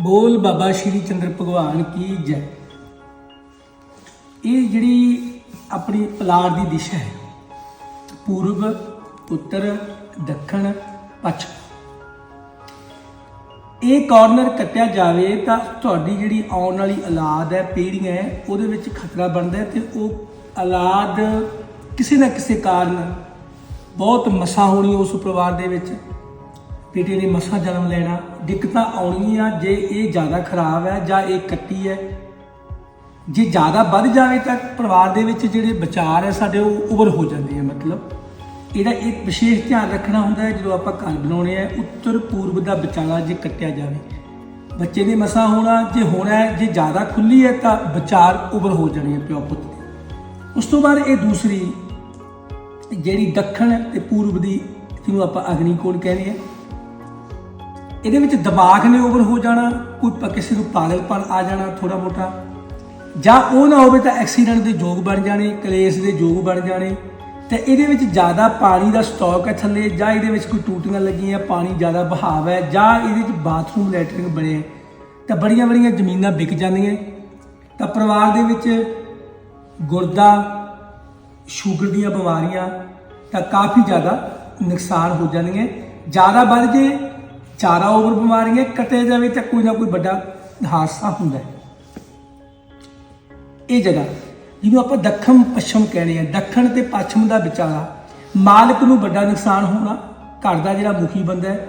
ਬੋਲ ਬਾਬਾ ਸ਼੍ਰੀ ਚੰਦਰ ਭਗਵਾਨ ਕੀ ਜੈ। ਇਹ ਜਿਹੜੀ ਆਪਣੀ ਪਲਾਰ ਦੀ ਦਿਸ਼ਾ ਹੈ, ਪੂਰਬ, ਉੱਤਰ, ਦੱਖਣ, ਪੱਛਮ। ਇਹ ਕਾਰਨਰ ਕੱਟਿਆ ਜਾਵੇ ਤਾਂ ਤੁਹਾਡੀ ਜਿਹੜੀ ਆਉਣ ਵਾਲੀ ਔਲਾਦ ਹੈ, ਪੀੜ੍ਹੀਆਂ ਹੈ, ਉਹਦੇ ਵਿੱਚ ਖਤਰਾ ਬਣਦਾ ਹੈ ਤੇ ਉਹ ਔਲਾਦ ਕਿਸੇ ਨਾ ਕਿਸੇ ਕਾਰਨ ਬਹੁਤ ਮਸਾ ਹੋਣੀ ਉਸ ਪਰਿਵਾਰ ਦੇ ਵਿੱਚ। ਬੇਟੇ ਨੇ ਮਸਾ ਜਨਮ ਲੈਣਾ। ਦਿੱਕਤਾਂ ਆਉਣਗੀਆਂ ਜੇ ਇਹ ਜ਼ਿਆਦਾ ਖਰਾਬ ਹੈ ਜਾਂ ਇਹ ਕੱਟੀ ਹੈ। ਜੇ ਜ਼ਿਆਦਾ ਵੱਧ ਜਾਵੇ ਤਾਂ ਪਰਿਵਾਰ ਦੇ ਵਿੱਚ ਜਿਹੜੇ ਵਿਚਾਰ ਹੈ ਸਾਡੇ ਉਹ ਓਵਰ ਹੋ ਜਾਂਦੇ ਆ ਮਤਲਬ। ਇਹਦਾ ਇੱਕ ਵਿਸ਼ੇਸ਼ ਧਿਆਨ ਰੱਖਣਾ ਹੁੰਦਾ ਹੈ, ਜਦੋਂ ਆਪਾਂ ਘਰ ਬਣਾਉਣੇ ਆ, ਉੱਤਰ ਪੂਰਬ ਦਾ ਵਿਚਾਲਾ ਜੇ ਕੱਟਿਆ ਜਾਵੇ। ਬੱਚੇ ਨੇ ਮਸਾ ਹੋਣਾ, ਜੇ ਹੋਣਾ ਹੈ, ਜੇ ਜ਼ਿਆਦਾ ਖੁੱਲੀ ਹੈ ਤਾਂ ਵਿਚਾਰ ਓਵਰ ਹੋ ਜਾਣੇ ਆ ਪਿਓ ਪੁੱਤ ਦੇ। ਉਸ ਤੋਂ ਬਾਅਦ ਇਹ ਦੂਸਰੀ, ਜਿਹੜੀ ਦੱਖਣ ਤੇ ਪੂਰਬ ਦੀ ਜਿਹਨੂੰ ਆਪਾਂ ਅਗਨੀ ਕੋਣ ਕਹਿੰਦੇ ਆ ਇਹਦੇ ਵਿੱਚ ਦਿਮਾਗ ਨੇ ਓਵਰ ਹੋ ਜਾਣਾ, ਕੋਈ ਕਿਸੇ ਨੂੰ ਪਾਗਲਪਨ ਆ ਜਾਣਾ ਥੋੜਾ ਮੋਟਾ। ਜਾਂ ਉਹ ਨਾ ਹੋਵੇ ਤਾਂ ਐਕਸੀਡੈਂਟ ਦੇ ਯੋਗ ਬਣ ਜਾਣੇ, ਕਲੇਸ਼ ਦੇ ਯੋਗ ਬਣ ਜਾਣੇ। ਤੇ ਇਹਦੇ ਵਿੱਚ ਜ਼ਿਆਦਾ ਪਾਣੀ ਦਾ ਸਟਾਕ ਹੈ ਥੱਲੇ, ਜਾਂ ਇਹਦੇ ਵਿੱਚ ਕੋਈ ਟੂਟੀਆਂ ਲੱਗੀਆਂ, ਪਾਣੀ ਜ਼ਿਆਦਾ ਬਹਾਵ ਹੈ, ਜਾਂ ਇਹਦੇ ਵਿੱਚ ਬਾਥਰੂਮ ਲੈਟਰਿੰਗ ਬਣੇ ਤਾਂ ਬੜੀਆਂ ਬੜੀਆਂ ਜ਼ਮੀਨਾਂ ਵਿਕ ਜਾਂਦੀਆਂ। ਤਾਂ ਪਰਿਵਾਰ ਦੇ ਵਿੱਚ ਗੁਰਦਾ, ਸ਼ੂਗਰ ਦੀਆਂ ਬਿਮਾਰੀਆਂ ਤਾਂ ਕਾਫੀ ਜ਼ਿਆਦਾ ਨੁਕਸਾਨ ਹੋ ਜਾਂਦੀਆਂ। ਜ਼ਿਆਦਾ ਵੱਧ ਜੇ ਚਾਰਾ ਓਵਰ ਬਿਮਾਰੀਆਂ ਕੱਟਿਆ ਜਾਵੇ ਤਾਂ ਕੋਈ ਨਾ ਕੋਈ ਵੱਡਾ ਹਾਦਸਾ ਹੁੰਦਾ ਹੈ। ਇਹ ਜਗ੍ਹਾ, ਜਿਹਨੂੰ ਆਪਾਂ ਦੱਖਣ ਪੱਛਮ ਕਹਿੰਦੇ ਆ ਦੱਖਣ ਤੇ ਪੱਛਮ ਦਾ ਵਿਚਾਲਾ, ਮਾਲਕ ਨੂੰ ਵੱਡਾ ਨੁਕਸਾਨ ਹੋਣਾ, ਘਰ ਦਾ ਜਿਹੜਾ ਮੁਖੀ ਬੰਦਾ ਹੈ,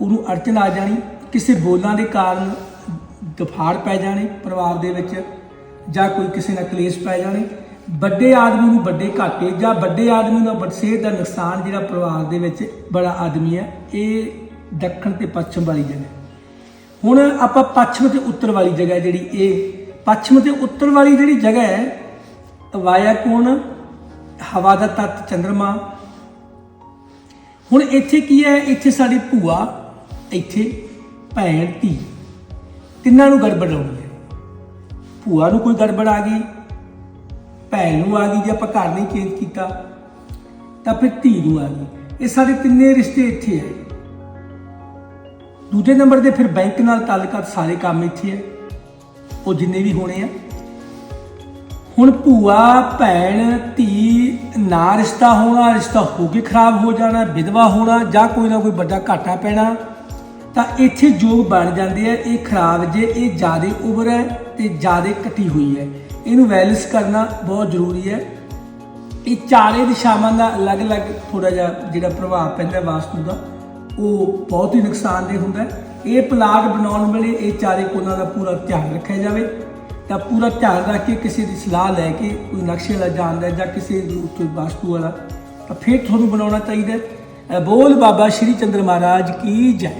ਉਹਨੂੰ ਅੜਚਨ ਆ ਜਾਣੀ, ਕਿਸੇ ਬੋਲਾਂ ਦੇ ਕਾਰਨ ਦਫਾੜ ਪੈ ਜਾਣੇ ਪਰਿਵਾਰ ਦੇ ਵਿੱਚ, ਜਾਂ ਕੋਈ ਕਿਸੇ ਨਾਲ ਕਲੇਸ਼ ਪੈ ਜਾਣੇ। ਵੱਡੇ ਆਦਮੀ ਨੂੰ ਵੱਡੇ ਘਾਟੇ ਜਾਂ ਵੱਡੇ ਆਦਮੀ ਦਾ ਬਰਸੇ ਦਾ ਨੁਕਸਾਨ ਜਿਹੜਾ ਪਰਿਵਾਰ ਦੇ ਵਿੱਚ ਬੜਾ ਆਦਮੀ ਹੈ, ਇਹ ਦੱਖਣ ਤੇ ਪੱਛਮ ਵਾਲੀ ਜਗ੍ਹਾ। ਹੁਣ ਆਪਾਂ ਪੱਛਮ ਤੇ ਉੱਤਰ ਵਾਲੀ ਜਗ੍ਹਾ ਜਿਹੜੀ, ਇਹ ਪੱਛਮ ਤੇ ਉੱਤਰ ਵਾਲੀ ਜਿਹੜੀ ਜਗ੍ਹਾ ਹੈ ਵਾਇਆ ਕੋਣ? ਹਵਾ ਦਾ ਤੱਤ ਚੰ드ਰਮਾ ਹੁਣ ਇੱਥੇ ਕੀ ਹੈ? ਇੱਥੇ ਸਾਡੀ ਭੂਆ, ਇੱਥੇ ਭੈਣ, ਧੀ। ਤਿੰਨਾਂ ਨੂੰ ਗੜਬੜ ਆਉਣੀ ਹੈ। ਭੂਆ ਨੂੰ ਕੋਈ ਗੜਬੜ ਆ ਗਈ, ਭੈਣ ਨੂੰ ਆ ਗਈ ਜੇ ਆਪਾਂ ਘਰ ਨਹੀਂ ਚੇਂਜ ਕੀਤਾ, ਤਾਂ ਫਿਰ ਧੀ ਨੂੰ ਆ ਗਈ। ਇਹ ਸਾਡੇ ਤਿੰਨੇ ਰਿਸ਼ਤੇ ਇੱਥੇ ਹੈ। ਦੂਜੇ ਨੰਬਰ ਤੇ ਫਿਰ ਬੈਂਕ ਨਾਲ ਤਾਲੁਕਾਤ ਸਾਰੇ ਕੰਮ ਇੱਥੇ ਹੈ। ਉਹ ਜਿੰਨੇ ਵੀ ਹੋਣੇ ਆ। ਹੁਣ ਭੂਆ, ਭੈਣ, ਧੀ, ਨਾ ਰਿਸ਼ਤਾ ਹੋਣਾ, ਰਿਸ਼ਤਾ ਹੋ ਕੇ ਖਰਾਬ ਹੋ ਜਾਣਾ, ਵਿਧਵਾ ਹੋਣਾ ਜਾਂ ਕੋਈ ਨਾ ਕੋਈ ਵੱਡਾ ਘਾਟਾ ਪੈਣਾ, ਤਾਂ ਇੱਥੇ ਜੋਗ ਬਣ ਜਾਂਦੇ ਆ। ਇਹ ਖਰਾਬ ਜੇ ਇਹ ਜਿਆਦੇ ਉਮਰ ਹੈ ਤੇ ਜਿਆਦੇ ਕੱਟੀ ਹੋਈ ਹੈ। ਇਹਨੂੰ ਵੈਲਿਸ ਕਰਨਾ ਬਹੁਤ ਜ਼ਰੂਰੀ ਹੈ। ਇਹ ਚਾਰੇ ਦਿਸ਼ਾਵਾਂ ਦਾ ਅਲੱਗ-ਅਲੱਗ ਥੋੜਾ ਜਿਹਾ ਜਿਹੜਾ ਪ੍ਰਭਾਵ ਪੈਂਦਾ ਵਾਸਤੂ ਦਾ। ਉਹ ਬਹੁਤ ਹੀ ਨੁਕਸਾਨਦੇ ਹੁੰਦਾ ਇਹ ਪਲਾਟ ਬਣਾਉਣ ਵੇਲੇ ਇਹ ਚਾਰੇ ਕੋਨਾਂ ਦਾ ਪੂਰਾ ਧਿਆਨ ਰੱਖਿਆ ਜਾਵੇ। ਤਾਂ ਪੂਰਾ ਧਿਆਨ ਰੱਖ ਕੇ ਕਿਸੇ ਦੀ ਸਲਾਹ ਲੈ ਕੇ ਕੋਈ ਨਕਸ਼ੇ ਵਾਲਾ ਜਾਣਦਾ ਜਾਂ ਕਿਸੇ ਦੀ ਉੱਤੇ ਵਾਸਤੂ ਵਾਲਾ, ਤਾਂ ਫਿਰ ਤੁਹਾਨੂੰ ਬਣਾਉਣਾ ਚਾਹੀਦਾ ਬੋਲ ਬਾਬਾ ਸ਼੍ਰੀ ਚੰਦਰ ਮਹਾਰਾਜ ਕੀ ਜੈ।